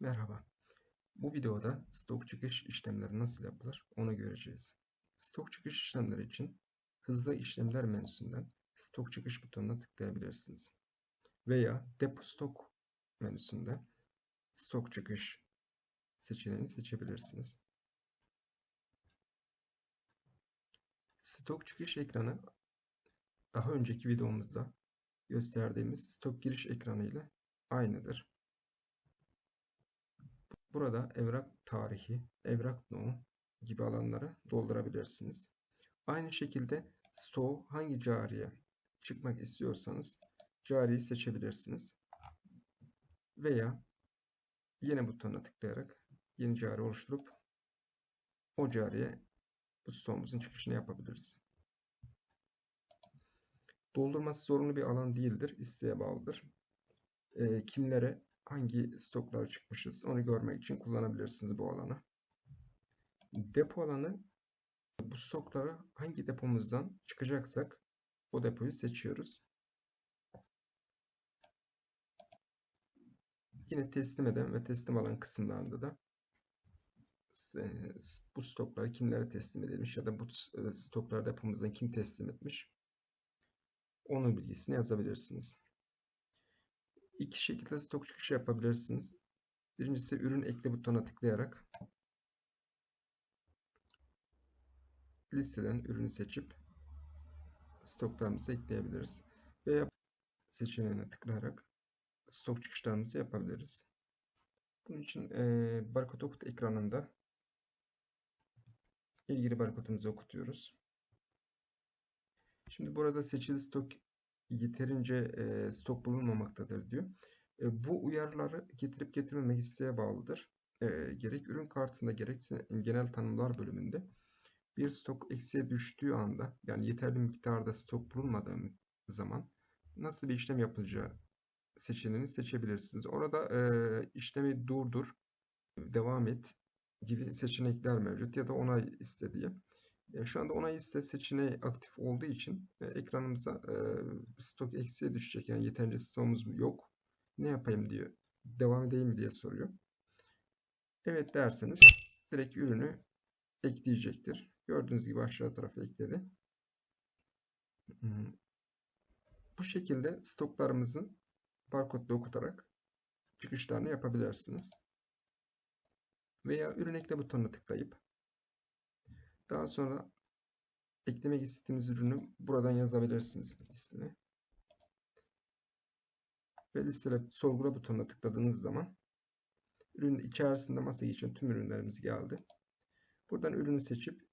Merhaba. Bu videoda stok çıkış işlemleri nasıl yapılır onu göreceğiz. Stok çıkış işlemleri için hızlı işlemler menüsünden stok çıkış butonuna tıklayabilirsiniz. Veya depo stok menüsünde stok çıkış seçeneğini seçebilirsiniz. Stok çıkış ekranı daha önceki videomuzda gösterdiğimiz stok giriş ekranı ile aynıdır. Burada evrak tarihi, evrak no'u gibi alanları doldurabilirsiniz. Aynı şekilde stoğu hangi cariye çıkmak istiyorsanız cariyi seçebilirsiniz. Veya yeni butonuna tıklayarak yeni cari oluşturup o cariye bu stoğumuzun çıkışını yapabiliriz. Doldurması zorunlu bir alan değildir. isteğe bağlıdır. E, kimlere hangi stoklara çıkmışız onu görmek için kullanabilirsiniz bu alanı. Depo alanı bu stoklara hangi depomuzdan çıkacaksak o depoyu seçiyoruz. Yine teslim eden ve teslim alan kısımlarında da bu stokları kimlere teslim edilmiş ya da bu stoklar depomuzdan kim teslim etmiş onun bilgisini yazabilirsiniz. İki şekilde stok çıkışı yapabilirsiniz. Birincisi ürün ekle butonuna tıklayarak listeden ürünü seçip stoklarımızı ekleyebiliriz. Veya seçeneğine tıklayarak stok çıkışlarımızı yapabiliriz. Bunun için e, barkod okut ekranında ilgili barkodumuzu okutuyoruz. Şimdi burada seçili stok yeterince e, stok bulunmamaktadır diyor. E, bu uyarıları getirip getirmemek isteğe bağlıdır. E, gerek ürün kartında gerekse genel tanımlar bölümünde bir stok eksiye düştüğü anda yani yeterli miktarda stok bulunmadığı zaman nasıl bir işlem yapılacağı seçeneğini seçebilirsiniz. Orada e, işlemi durdur, devam et gibi seçenekler mevcut ya da onay istediği. E, şu anda onay iste seçeneği aktif olduğu için e, ekranımıza e, stok eksiye düşecek. Yani yeterince stokumuz yok. Ne yapayım diyor. Devam edeyim diye soruyor. Evet derseniz direkt ürünü ekleyecektir. Gördüğünüz gibi aşağı tarafa ekledi. Hmm. Bu şekilde stoklarımızı barkodla okutarak çıkışlarını yapabilirsiniz. Veya ürün ekle butonuna tıklayıp daha sonra eklemek istediğiniz ürünü buradan yazabilirsiniz ismini. Ve listele sorgula butonuna tıkladığınız zaman ürün içerisinde masa için tüm ürünlerimiz geldi. Buradan ürünü seçip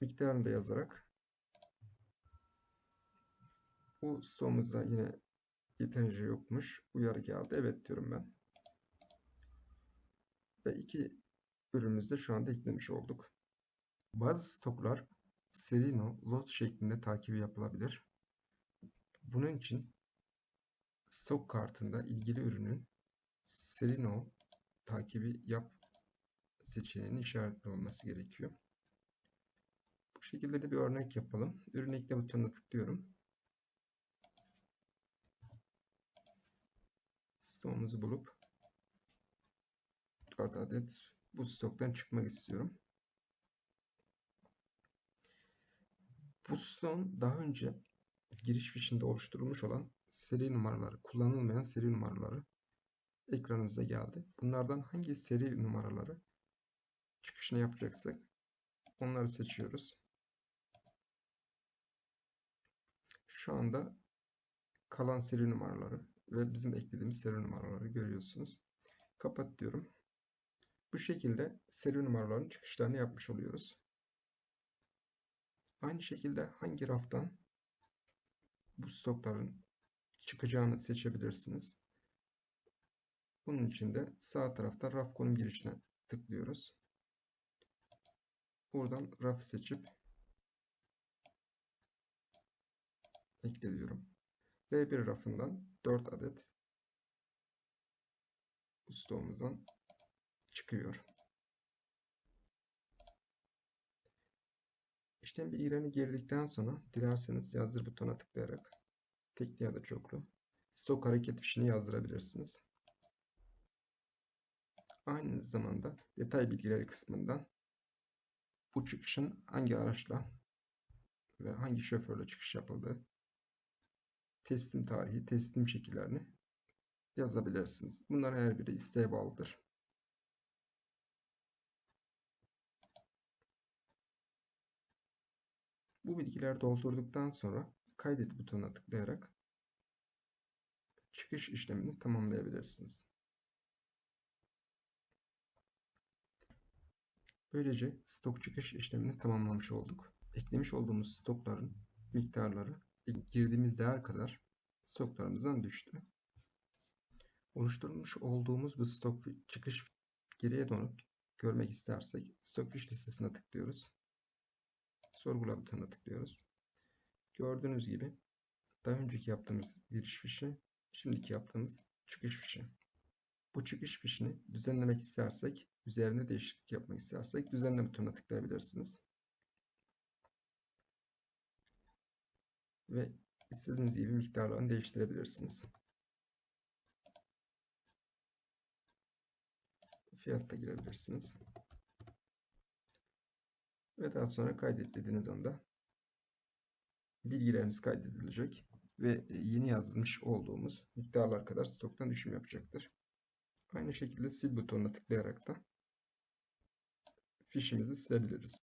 miktarını da yazarak bu stoğumuzda yine yeterince yokmuş. Uyarı geldi. Evet diyorum ben. Ve iki ürünümüzü de şu anda eklemiş olduk. Bazı stoklar Serino lot şeklinde takibi yapılabilir. Bunun için stok kartında ilgili ürünün Serino takibi yap seçeneğinin işaretli olması gerekiyor. Bu şekilde de bir örnek yapalım. Ürün ekle butonuna tıklıyorum. Stoğumuzu bulup 4 adet bu stoktan çıkmak istiyorum. Bu son daha önce giriş fişinde oluşturulmuş olan seri numaraları, kullanılmayan seri numaraları ekranımıza geldi. Bunlardan hangi seri numaraları çıkışını yapacaksak onları seçiyoruz. Şu anda kalan seri numaraları ve bizim eklediğimiz seri numaraları görüyorsunuz. Kapat diyorum. Bu şekilde seri numaraların çıkışlarını yapmış oluyoruz. Aynı şekilde hangi raftan bu stokların çıkacağını seçebilirsiniz. Bunun için de sağ tarafta raf konum girişine tıklıyoruz. Buradan raf seçip ekliyorum. B1 rafından 4 adet stoğumuzdan çıkıyor. İşlem bilgilerini girdikten sonra dilerseniz yazdır butona tıklayarak tekli ya da çoklu stok hareket fişini yazdırabilirsiniz. Aynı zamanda detay bilgileri kısmından bu çıkışın hangi araçla ve hangi şoförle çıkış yapıldığı, teslim tarihi, teslim şekillerini yazabilirsiniz. Bunlar her biri isteğe bağlıdır. Bu bilgileri doldurduktan sonra kaydet butonuna tıklayarak çıkış işlemini tamamlayabilirsiniz. Böylece stok çıkış işlemini tamamlamış olduk. Eklemiş olduğumuz stokların miktarları girdiğimiz değer kadar stoklarımızdan düştü. Oluşturmuş olduğumuz bu stok çıkış geriye dönüp görmek istersek stok fiş listesine tıklıyoruz. Sorgula butonuna tıklıyoruz. Gördüğünüz gibi daha önceki yaptığımız giriş fişi, şimdiki yaptığımız çıkış fişi. Bu çıkış fişini düzenlemek istersek, üzerine değişiklik yapmak istersek düzenle butonuna tıklayabilirsiniz. Ve istediğiniz gibi miktarlarını değiştirebilirsiniz. Fiyat da girebilirsiniz. Ve daha sonra kaydet dediğiniz anda bilgileriniz kaydedilecek ve yeni yazmış olduğumuz miktarlar kadar stoktan düşüm yapacaktır. Aynı şekilde sil butonuna tıklayarak da fişimizi silebiliriz.